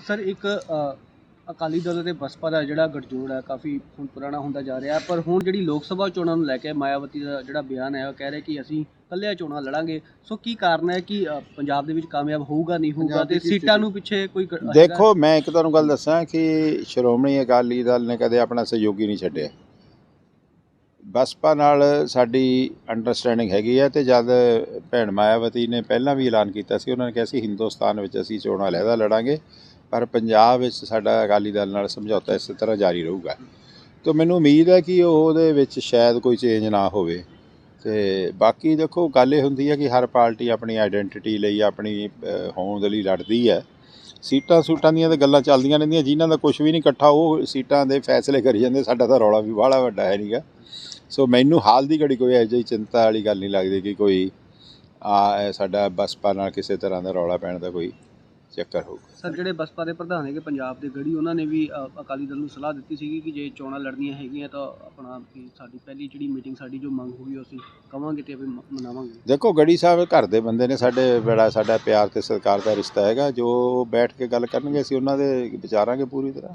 Sir ਇੱਕ ਅ, ਅਕਾਲੀ ਦਲ ਅਤੇ ਬਸਪਾ ਦਾ ਜਿਹੜਾ ਗੱਠਜੋੜ ਹੈ ਕਾਫੀ ਹੁਣ ਪੁਰਾਣਾ ਹੁੰਦਾ ਜਾ ਰਿਹਾ ਹੈ ਪਰ ਹੁਣ ਜਿਹੜੀ ਲੋਕ ਸਭਾ ਚੋਣਾਂ ਨੂੰ ਲੈ ਕੇ ਮਾਇਆਵਤੀ ਦਾ ਜਿਹੜਾ ਬਿਆਨ ਹੈ ਉਹ ਕਹਿ ਰਿਹਾ ਕਿ ਅਸੀਂ ਇਕੱਲਿਆਂ ਚੋਣਾਂ ਲੜਾਂਗੇ ਸੋ ਕੀ ਕਾਰਨ ਹੈ ਕਿ ਅ, ਪੰਜਾਬ ਦੇ ਵਿੱਚ ਕਾਮਯਾਬ ਹੋਊਗਾ ਨਹੀਂ ਹੋਊਗਾ ਪੰਜਾਬ ਦੀ ਤੇ ਕੀ ਸੀਟਾਂ ਨੂੰ ਪਿੱਛੇ ਕੋਈ ਗ- ਹੈਗਾ? ਦੇਖੋ ਮੈਂ ਇੱਕ ਤੁਹਾਨੂੰ ਗੱਲ ਦੱਸਾਂ ਕਿ ਸ਼੍ਰੋਮਣੀ ਅਕਾਲੀ ਦਲ ਨੇ ਕਦੇ ਆਪਣਾ ਸਹਿਯੋਗੀ ਨਹੀਂ ਛੱਡਿਆ ਬਸਪਾ ਨਾਲ ਸਾਡੀ ਅੰਡਰਸਟੈਂਡਿੰਗ ਹੈਗੀ ਹੈ ਤੇ ਜਦ ਭੈਣ ਮਾਇਆਵਤੀ ਨੇ ਪਹਿਲਾਂ ਵੀ ਐਲਾਨ ਕੀਤਾ ਸੀ ਉਹਨਾਂ ਨੇ ਕਿਹਾ ਸੀ ਹਿੰਦੁਸਤਾਨ ਵਿੱਚ ਅਸੀਂ ਚੋਣਾਂ ਅਲੱਗਾ ਲੜਾਂਗੇ ਪਰ ਪੰਜਾਬ ਵਿੱਚ ਸਾਡਾ ਅਕਾਲੀ ਦਲ ਨਾਲ ਸਮਝੌਤਾ ਇਸੇ ਤਰ੍ਹਾਂ ਜਾਰੀ ਰਹੂਗਾ। ਤਾਂ ਮੈਨੂੰ ਉਮੀਦ ਹੈ ਕਿ ਉਹਦੇ ਵਿੱਚ ਸ਼ਾਇਦ ਕੋਈ ਚੇਂਜ ਨਾ ਹੋਵੇ। ਤੇ ਬਾਕੀ ਦੇਖੋ ਗੱਲ ਇਹ ਹੁੰਦੀ ਹੈ ਕਿ ਹਰ ਪਾਰਟੀ ਆਪਣੀ ਆਇਡੈਂਟੀਟੀ ਲਈ ਆਪਣੀ ਅ, ਹੋਂਦ ਲਈ ਲੜਦੀ ਹੈ। ਸੀਟਾਂ ਸੂਟਾਂ ਦੀਆਂ ਤਾਂ ਗੱਲਾਂ ਚੱਲਦੀਆਂ ਰਹਿੰਦੀਆਂ। ਜਿਨ੍ਹਾਂ ਦਾ ਕੁਝ ਵੀ ਨਹੀਂ ਇਕੱਠਾ ਉਹ ਸੀਟਾਂ ਦੇ ਫੈਸਲੇ ਕਰੀ ਜਾਂਦੇ। ਸਾਡਾ ਤਾਂ ਰੌਲਾ ਵੀ ਬਾਹਲਾ ਵੱਡਾ ਹੈ ਨਹੀਂਗਾ ਸੋ ਮੈਨੂੰ ਹਾਲ ਦੀ ਘੜੀ ਕੋਈ ਇਹੋ ਜਿਹੀ ਚਿੰਤਾ ਵਾਲੀ ਗੱਲ ਨਹੀਂ ਲੱਗਦੀ ਕਿ ਕੋਈ ਆ ਸਾਡਾ ਬਸਪਾ ਨਾਲ ਕਿਸੇ ਤਰ੍ਹਾਂ ਦਾ ਰੌਲਾ ਪੈਣ ਦਾ ਕੋਈ ਚੱਕਰ ਹੋਊਗਾ। ਸਰ ਜਿਹੜੇ ਬਸਪਾ ਦੇ ਪ੍ਰਧਾਨ ਹੈਗੇ ਪੰਜਾਬ ਦੇ ਗੜੀ ਉਹਨਾਂ ਨੇ ਵੀ ਅ, ਅਕਾਲੀ ਦਲ ਨੂੰ ਸਲਾਹ ਦਿੱਤੀ ਸੀਗੀ ਕਿ ਜੇ ਚੋਣਾਂ ਲੜਨੀਆਂ ਹੈਗੀਆਂ ਤਾਂ ਆਪਣਾ ਵੀ ਸਾਡੀ ਪਹਿਲੀ ਜਿਹੜੀ ਮੀਟਿੰਗ ਸਾਡੀ ਜੋ ਮੰਗ ਹੋਈ ਉਹ ਅਸੀਂ ਕਵਾਂਗੇ ਤੇ ਵੀ ਮ- ਮਨਾਵਾਂਗੇ। ਦੇਖੋ ਗੜੀ ਸਾਹਿਬ ਘਰ ਦੇ ਬੰਦੇ ਨੇ ਸਾਡੇ ਬੜਾ ਸਾਡਾ ਪਿਆਰ ਤੇ ਸਤਿਕਾਰ ਦਾ ਰਿਸ਼ਤਾ ਹੈਗਾ। ਜੋ ਬੈਠ ਕੇ ਗੱਲ ਕਰਨਗੇ ਅਸੀਂ ਉਹਨਾਂ ਦੇ ਵਿਚਾਰਾਂਗੇ ਪੂਰੀ ਤਰ੍ਹਾਂ।